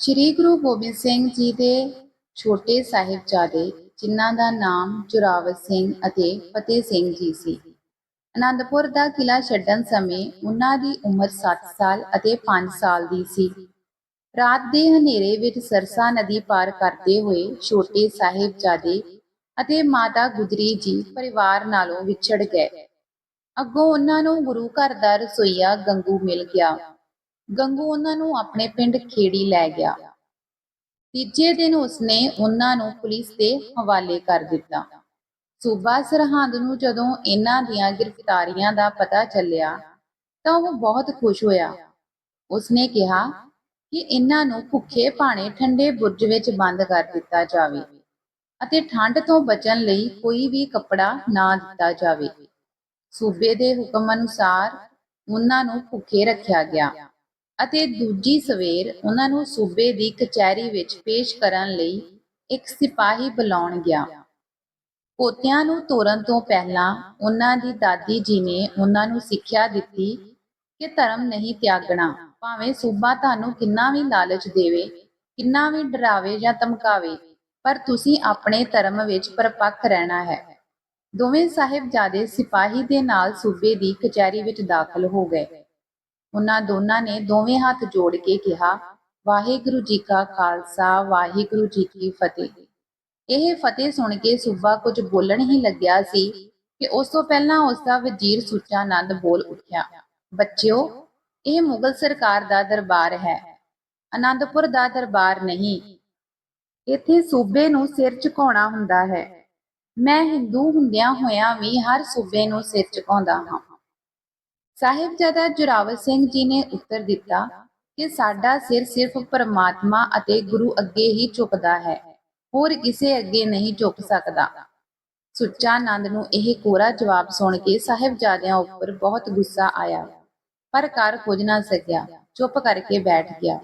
ਸ੍ਰੀ ਗੁਰੂ ਗੋਬਿੰਦ ਸਿੰਘ ਜੀ ਦੇ ਛੋਟੇ ਸਾਹਿਬਜ਼ਾਦੇ, ਜਿਨ੍ਹਾਂ ਦਾ ਨਾਮ ਜੋਰਾਵਰ ਸਿੰਘ ਅਤੇ ਫਤਿਹ ਸਿੰਘ ਜੀ ਸੀ। ਅਨੰਦਪੁਰ ਦਾ ਕਿਲਾ ਛੱਡਣ ਸਮੇਂ ਉਹਨਾਂ ਦੀ ਉਮਰ 7 ਸਾਲ ਅਤੇ 5 ਸਾਲ ਦੀ ਸੀ। ਰਾਤ ਦੇ ਹਨੇਰੇ ਵਿੱਚ ਸਰਸਾ ਨਦੀ ਪਾਰ ਕਰਦੇ ਹੋਏ ਛੋਟੇ ਸਾਹਿਬਜ਼ਾਦੇ ਅਤੇ ਮਾਤਾ ਗੁਜਰੀ ਜੀ ਪਰਿਵਾਰ ਨਾਲੋਂ ਵਿਛੜ ਗਏ। ਅੱਗੋਂ ਉਹਨਾਂ ਨੂੰ ਗੁਰੂ ਘਰ ਦਾ ਰਸੋਈਆ ਗੰਗੂ ਮਿਲ ਗਿਆ। ਗੰਗੂ ਉਹਨਾਂ ਨੂੰ ਆਪਣੇ ਪਿੰਡ ਖੇੜੀ ਲੈ ਗਿਆ। ਤੀਜੇ ਦਿਨ ਉਸਨੇ ਉਹਨਾਂ ਨੂੰ ਪੁਲਿਸ ਦੇ ਹਵਾਲੇ ਕਰ ਦਿੱਤਾ। ਸੂਬਾ ਸਰਹੰਦ ਨੂੰ ਜਦੋਂ ਇਹਨਾਂ ਦੀਆਂ ਗ੍ਰਿਫਤਾਰੀਆਂ ਦਾ ਪਤਾ ਚੱਲਿਆ, ਤਾਂ ਉਹ ਬਹੁਤ ਖੁਸ਼ ਹੋਇਆ। ਉਸਨੇ ਕਿਹਾ ਕਿ ਇਹਨਾਂ ਨੂੰ ਭੁੱਖੇ ਭਾਣੇ ਠੰਡੇ ਬੁਰਜ ਵਿੱਚ ਬੰਦ ਕਰ ਦਿੱਤਾ ਜਾਵੇ ਅਤੇ ਠੰਡ ਤੋਂ ਬਚਣ ਲਈ ਕੋਈ ਵੀ ਕੱਪੜਾ ਨਾ ਦਿੱਤਾ ਜਾਵੇ। ਸੂਬੇ ਦੇ ਹੁਕਮ ਅਨੁਸਾਰ ਉਹਨਾਂ ਨੂੰ ਭੁੱਖੇ ਰੱਖਿਆ ਗਿਆ। ਅਤੇ ਦੂਜੀ ਸਵੇਰ ਉਹਨਾਂ ਨੂੰ ਸੂਬੇ ਦੀ ਕਚਹਿਰੀ ਵਿੱਚ ਪੇਸ਼ ਕਰਨ ਲਈ ਇੱਕ ਸਿਪਾਹੀ ਬੁਲਾਉਣ ਗਿਆ। ਪੋਤਿਆਂ ਨੂੰ ਤੋਰਨ ਤੋਂ ਪਹਿਲਾਂ ਉਹਨਾਂ ਦੀ ਦਾਦੀ ਜੀ ਨੇ ਉਹਨਾਂ ਨੂੰ ਸਿੱਖਿਆ ਦਿੱਤੀ ਕਿ ਧਰਮ ਨਹੀਂ ਤਿਆਗਣਾ, ਭਾਵੇਂ ਸੂਬਾ ਤੁਹਾਨੂੰ ਕਿੰਨਾ ਵੀ ਲਾਲਚ ਦੇਵੇ, ਕਿੰਨਾ ਵੀ ਡਰਾਵੇ ਜਾਂ ਧਮਕਾਵੇ, ਪਰ ਤੁਸੀਂ ਆਪਣੇ ਧਰਮ ਵਿੱਚ ਪਰਪੱਕ ਰਹਿਣਾ ਹੈ। ਦੋਵੇਂ ਸਾਹਿਬਜ਼ਾਦੇ ਸਿਪਾਹੀ ਦੇ ਨਾਲ ਸੂਬੇ ਦੀ ਕਚਹਿਰੀ ਵਿੱਚ ਦਾਖਲ ਹੋ ਗਏ। ਉਹਨਾਂ ਦੋਨਾਂ ਨੇ ਦੋਵੇਂ ਹੱਥ ਜੋੜ ਕੇ ਕਿਹਾ, ਵਾਹਿਗੁਰੂ ਜੀ ਕਾ ਖਾਲਸਾ, ਵਾਹਿਗੁਰੂ ਜੀ ਕੀ ਫਤਿਹ। ਇਹ ਫਤਿਹ ਸੁਣ ਕੇ ਸੂਬਾ ਕੁਝ ਬੋਲਣ ਹੀ ਲੱਗਿਆ ਸੀ ਕਿ ਉਸ ਤੋਂ ਪਹਿਲਾਂ ਉਸ ਦਾ ਵਜ਼ੀਰ ਸੁੱਚਾ ਆਨੰਦ ਬੋਲ ਉੱਠਿਆ, ਬੱਚਿਓ, ਇਹ ਮੁਗਲ ਸਰਕਾਰ ਦਾ ਦਰਬਾਰ ਹੈ। ਆਨੰਦਪੁਰ ਦਾ ਦਰਬਾਰ ਨਹੀਂ। ਇੱਥੇ ਸੂਬੇ ਨੂੰ ਸਿਰ ਝੁਕਾਉਣਾ ਹੁੰਦਾ ਹੈ। ਮੈਂ ਹਿੰਦੂ ਹੁੰਦਿਆਂ ਹੋਇਆਂ ਵੀ ਹਰ ਸੂਬੇ ਨੂੰ ਸਿਰ ਝੁਕਾਉਂਦਾ ਹਾਂ। ਸਾਹਿਬਜ਼ਾਦਾ ਜੋਰਾਵਰ ਸਿੰਘ ਜੀ ਨੇ ਉੱਤਰ ਦਿੱਤਾ ਕਿ ਸਾਡਾ ਸਿਰ ਸਿਰਫ ਪਰਮਾਤਮਾ ਅਤੇ ਗੁਰੂ ਅੱਗੇ ਹੀ ਝੁਕਦਾ ਹੈ, ਹੋਰ ਕਿਸੇ ਅੱਗੇ ਨਹੀਂ ਝੁਕ ਸਕਦਾ। ਸੁੱਚਾ ਆਨੰਦ ਨੂੰ ਇਹ ਕੋਰਾ ਜਵਾਬ ਸੁਣ ਕੇ ਸਾਹਿਬਜ਼ਾਦਿਆਂ ਉੱਪਰ ਬਹੁਤ ਗੁੱਸਾ ਆਇਆ, ਪਰ ਕਰ ਕੁਝ ਨਾ ਸਕਿਆ, ਚੁੱਪ ਕਰਕੇ ਬੈਠ ਗਿਆ।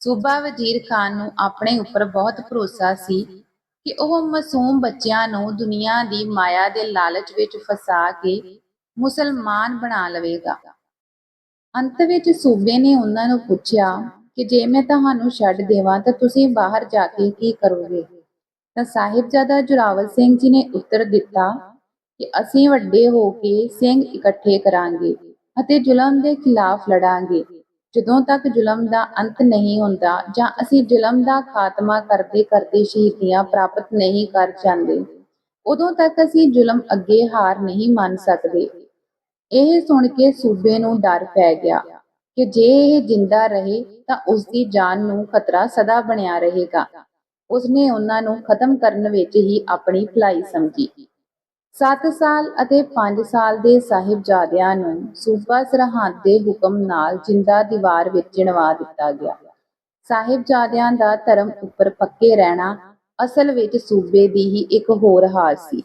ਸੂਬਾ ਵਜ਼ੀਰ ਖਾਨ ਨੂੰ ਆਪਣੇ ਉੱਪਰ ਬਹੁਤ ਭਰੋਸਾ ਸੀ ਕਿ ਉਹ ਮਾਸੂਮ ਬੱਚਿਆਂ ਨੂੰ ਦੁਨੀਆ ਦੀ ਮਾਇਆ ਦੇ ਲਾਲਚ ਵਿੱਚ ਫਸਾ ਕੇ ਮੁਸਲਮਾਨ ਬਣਾ ਲਵੇਗਾ। ਅੰਤ ਵਿੱਚ ਸੂਬੇ ਨੇ ਉਹਨਾਂ ਨੂੰ ਪੁੱਛਿਆ ਕਿ ਜੇ ਮੈਂ ਤੁਹਾਨੂੰ ਛੱਡ ਦੇਵਾਂ ਤਾਂ ਤੁਸੀਂ ਬਾਹਰ ਜਾ ਕੇ ਕੀ ਕਰੋਗੇ? ਤਾਂ ਸਾਹਿਬਜ਼ਾਦਾ ਜੋਰਾਵਰ ਸਿੰਘ ਜੀ ਨੇ ਉੱਤਰ ਦਿੱਤਾ ਕਿ ਅਸੀਂ ਵੱਡੇ ਹੋ ਕੇ ਸਿੰਘ ਇਕੱਠੇ ਕਰਾਂਗੇ ਅਤੇ ਜ਼ੁਲਮ ਦੇ ਖਿਲਾਫ ਲੜਾਂਗੇ। ਜਦੋਂ ਤੱਕ ਜ਼ੁਲਮ ਦਾ ਅੰਤ ਨਹੀਂ ਹੁੰਦਾ ਜਾਂ ਅਸੀਂ ਜ਼ੁਲਮ ਦਾ ਖਾਤਮਾ ਕਰਦੇ ਕਰਦੇ ਸ਼ਹੀਦੀਆਂ ਪ੍ਰਾਪਤ ਨਹੀਂ ਕਰ ਜਾਂਦੇ, ਉਦੋਂ ਤੱਕ ਅਸੀਂ ਜ਼ੁਲਮ ਅੱਗੇ ਹਾਰ ਨਹੀਂ ਮੰਨ ਸਕਦੇ। ਇਹ ਸੁਣ ਕੇ ਸੂਬੇ ਨੂੰ ਡਰ ਪੈ ਗਿਆ ਕਿ ਜੇ ਇਹ ਜਿੰਦਾ ਰਹੇ ਤਾਂ ਉਸ ਦੀ ਜਾਨ ਨੂੰ ਖਤਰਾ ਸਦਾ ਬਣਿਆ ਰਹੇਗਾ। ਉਸਨੇ ਉਹਨਾਂ ਨੂੰ ਖਤਮ ਕਰਨ ਵਿੱਚ ਹੀ ਆਪਣੀ ਭਲਾਈ ਸਮਝੀ। 7 ਸਾਲ ਅਤੇ 5 ਸਾਲ ਦੇ ਸਾਹਿਬਜ਼ਾਦਿਆਂ ਨੂੰ ਸੂਬਾ ਸਰਹੰਦ ਦੇ ਹੁਕਮ ਨਾਲ ਜਿੰਦਾ ਦੀਵਾਰ ਵਿੱਚ ਚਿਣਵਾ ਦਿੱਤਾ ਗਿਆ। ਸਾਹਿਬਜ਼ਾਦਿਆਂ ਦਾ ਧਰਮ ਉੱਪਰ ਪੱਕੇ ਰਹਿਣਾ ਅਸਲ ਵਿੱਚ ਸੂਬੇ ਦੀ ਹੀ ਇੱਕ ਹੋਰ ਹਾਰ ਸੀ।